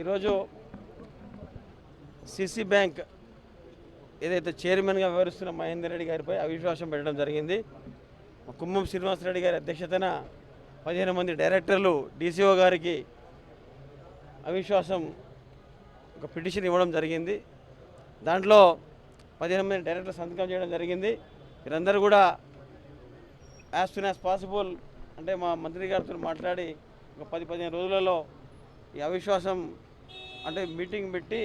ఈరోజు CC bank ఏదైతే చైర్మన్గా వ్యవహరిస్తున్న మహేందర్ రెడ్డి గారిపై అవిశ్వాసం పెట్టడం జరిగింది. కుమ్మం శ్రీనివాసరెడ్డి గారి అధ్యక్షతన పదిహేను మంది డైరెక్టర్లు డీసీఓ గారికి అవిశ్వాసం ఒక పిటిషన్ ఇవ్వడం జరిగింది. దాంట్లో పదిహేను మంది డైరెక్టర్ సంతకం చేయడం జరిగింది. వీరందరూ కూడా యాజ్ సూన్ యాజ్ పాసిబుల్ అంటే మా మంత్రి గారితో మాట్లాడి ఒక పది పదిహేను రోజులలో ఈ అవిశ్వాసం అంటే మీటింగ్ పెట్టి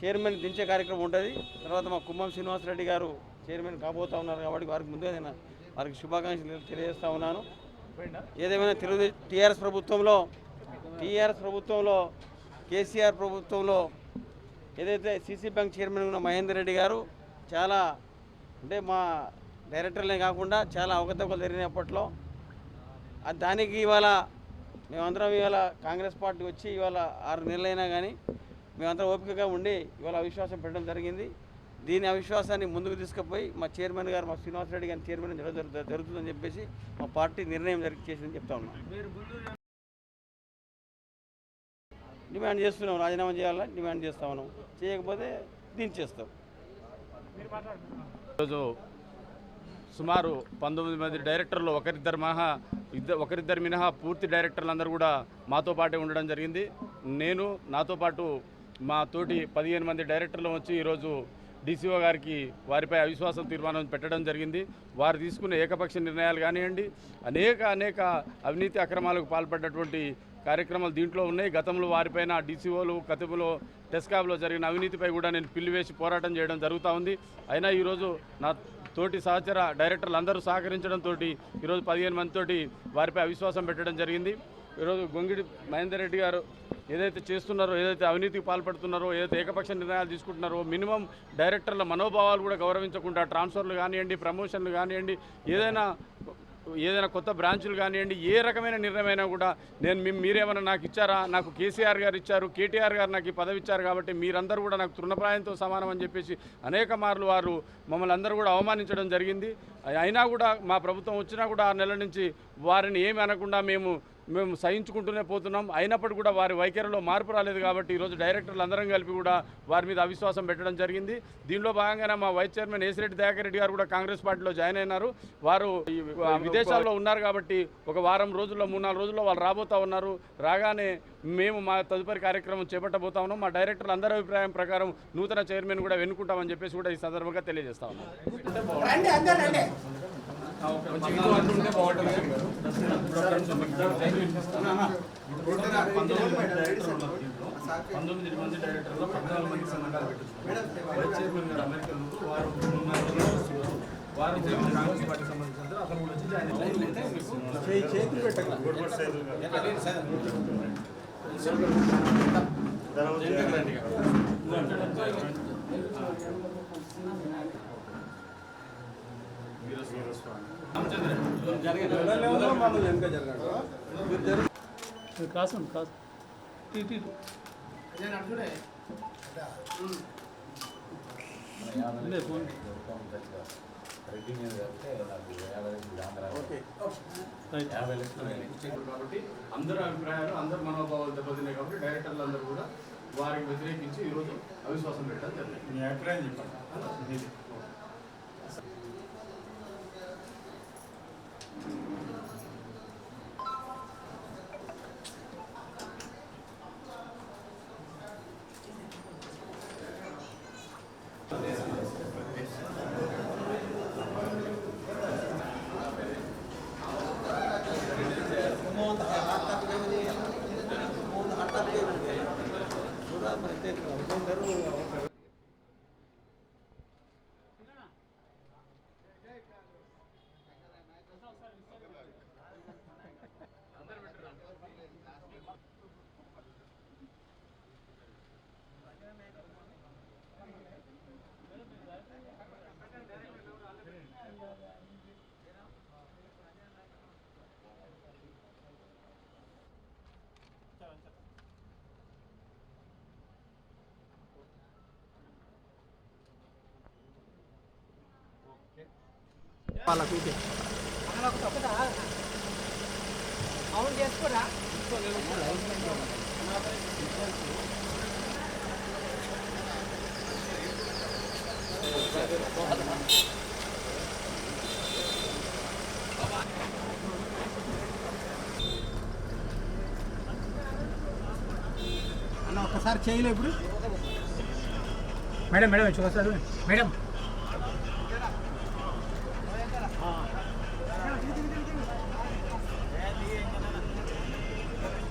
చైర్మన్ దించే కార్యక్రమం ఉంటుంది. తర్వాత మా కుమ్మం శ్రీనివాసరెడ్డి గారు చైర్మన్ కాబోతా ఉన్నారు కాబట్టి వారికి ముందుగా నేను వారికి శుభాకాంక్షలు తెలియజేస్తా ఉన్నాను. ఏదేమైనా తెలుగుదేశం టీఆర్ఎస్ ప్రభుత్వంలో టీఆర్ఎస్ ప్రభుత్వంలో కేసీఆర్ ప్రభుత్వంలో ఏదైతే సీసీ బ్యాంక్ చైర్మన్ ఉన్న మహేందర్ రెడ్డి గారు చాలా అంటే మా డైరెక్టర్లే కాకుండా చాలా అవకతవకలు జరిగినప్పట్లో దానికి ఇవాళ మేమందరం ఇవాళ కాంగ్రెస్ పార్టీ వచ్చి ఇవాళ ఆరు నెలలైనా కానీ మేమందరం ఓపికగా ఉండి ఇవాళ అవిశ్వాసం పెట్టడం జరిగింది. దీని అవిశ్వాసాన్ని ముందుకు తీసుకుపోయి మా చైర్మన్ గారు మా శ్రీనివాసరెడ్డి గారి చైర్మన్ జరుగుతుందని చెప్పేసి మా పార్టీ నిర్ణయం జరిగి చేసిందని చెప్తా ఉన్నాం. డిమాండ్ చేస్తున్నాం రాజీనామా చేయాలని డిమాండ్ చేస్తా ఉన్నాం. చేయకపోతే దించేస్తాం ఈరోజు సుమారు పంతొమ్మిది మంది డైరెక్టర్లు ఒకరిద్దరు మహా ఇద్దరు ఒకరిద్దరు మినహా పూర్తి డైరెక్టర్లు అందరూ కూడా మాతో పాటే ఉండడం జరిగింది. నేను నాతో పాటు మా తోటి పదిహేను మంది డైరెక్టర్లు వచ్చి ఈరోజు డీసీఓ గారికి వారిపై అవిశ్వాసం తీర్మానం పెట్టడం జరిగింది. వారు తీసుకున్న ఏకపక్ష నిర్ణయాలు కానివ్వండి అనేక అనేక అవినీతి అక్రమాలకు పాల్పడ్డటువంటి కార్యక్రమాలు దీంట్లో ఉన్నాయి. గతంలో వారిపైన డీసీఓలు కతిపులో టెస్కాబ్లో జరిగిన అవినీతిపై కూడా నేను పిల్లివేసి పోరాటం చేయడం జరుగుతూ ఉంది. అయినా ఈరోజు నా తోటి సహచర డైరెక్టర్లు అందరూ సహకరించడంతో ఈరోజు పదిహేను మందితోటి వారిపై అవిశ్వాసం పెట్టడం జరిగింది. ఈరోజు గొంగిడి మహేందర్ రెడ్డి గారు ఏదైతే చేస్తున్నారో ఏదైతే అవినీతికి పాల్పడుతున్నారో ఏదైతే ఏకపక్ష నిర్ణయాలు తీసుకుంటున్నారో మినిమం డైరెక్టర్ల మనోభావాలు కూడా గౌరవించకుండా ట్రాన్స్ఫర్లు కానివ్వండి ప్రమోషన్లు కానివ్వండి ఏదైనా ఏదైనా కొత్త బ్రాంచులు కానివ్వండి ఏ రకమైన నిర్ణయమైనా కూడా నేను మీ మీరేమైనా నాకు ఇచ్చారా? నాకు కేసీఆర్ గారు ఇచ్చారు కేటీఆర్ గారు నాకు ఈ పదవి ఇచ్చారు కాబట్టి మీరందరూ కూడా నాకు తృణప్రాయంతో సమానం అని చెప్పేసి అనేక మార్లు వారు మమ్మల్ని అందరూ కూడా అవమానించడం జరిగింది. అయినా కూడా మా ప్రభుత్వం వచ్చినా కూడా ఆరు నెలల నుంచి వారిని ఏమి అనకుండా మేము మేము సహించుకుంటూనే పోతున్నాం. అయినప్పటికీ కూడా వారి వైఖరిలో మార్పు రాలేదు కాబట్టి ఈరోజు డైరెక్టర్లు అందరం కలిపి కూడా వారి మీద అవిశ్వాసం పెట్టడం జరిగింది. దీనిలో భాగంగానే మా వైస్ చైర్మన్ ఏసిరెడ్డి దయాకర్ రెడ్డి గారు కూడా కాంగ్రెస్ పార్టీలో జాయిన్ అయినారు. వారు ఈ విదేశాల్లో ఉన్నారు కాబట్టి ఒక వారం రోజుల్లో మూడు నాలుగు రోజుల్లో వాళ్ళు రాబోతా ఉన్నారు. రాగానే మేము మా తదుపరి కార్యక్రమం చేపట్టబోతా ఉన్నాం. మా డైరెక్టర్లు అందరి అభిప్రాయం ప్రకారం నూతన చైర్మన్ కూడా వెనుకుంటామని చెప్పేసి కూడా ఈ సందర్భంగా తెలియజేస్తా ఉన్నాం. పంతొమ్మిది మంది డైరెక్టర్లు పద్నాలుగు మంది సంఘాలు పెట్టించుకున్నారు వైస్ చైర్మన్ గారు అమెరికన్ వారు వారు కాంగ్రెస్ పార్టీ సంబంధించిన అతను కూడా వచ్చి జాయిన్ క్లాస్ ఉంది క్లాస్ టీ ఫోన్ కాబట్టి అందరి అభిప్రాయాలు అందరి మనోభావాలు దెబ్బతిన్నాయి కాబట్టి డైరెక్టర్లు అందరూ కూడా వారికి వ్యతిరేకించి ఈరోజు అవిశ్వాసం పెట్టడం జరిగింది మీ అభిప్రాయం చెప్పండి. 嗯。వాళ్ళకు అవును చేసుకోరా? అన్న ఒక్కసారి చేయలే ఇప్పుడు. మేడం మేడం చూస్తారు మేడం.